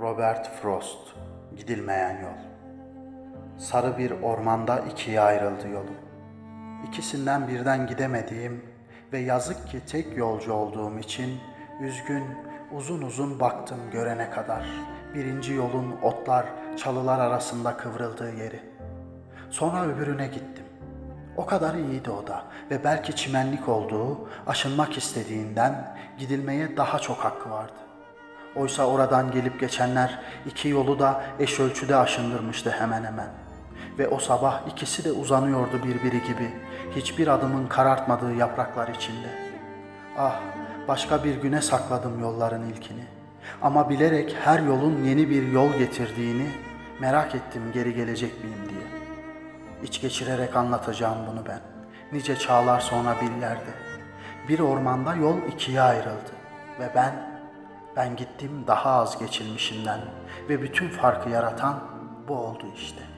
Robert Frost Gidilmeyen Yol Sarı bir ormanda ikiye ayrıldı yolum. İkisinden birden gidemediğim ve yazık ki tek yolcu olduğum için üzgün, uzun uzun baktım görene kadar. Birinci yolun otlar, çalılar arasında kıvrıldığı yeri. Sonra öbürüne gittim. O kadar iyiydi o da ve belki çimenlik olduğu, aşınmak istediğinden gidilmeye daha çok hakkı vardı. Oysa oradan gelip geçenler iki yolu da eş ölçüde aşındırmıştı hemen hemen. Ve o sabah ikisi de uzanıyordu birbiri gibi, hiçbir adımın karartmadığı yapraklar içinde. Ah, başka bir güne sakladım yolların ilkini. Ama bilerek her yolun yeni bir yol getirdiğini merak ettim geri gelecek miyim diye. İç geçirerek anlatacağım bunu ben. Nice çağlar sonra bir yerde. Bir ormanda yol ikiye ayrıldı. Ve ben, ben gittim daha az geçilmişinden. Ve bütün farkı yaratan bu oldu işte.''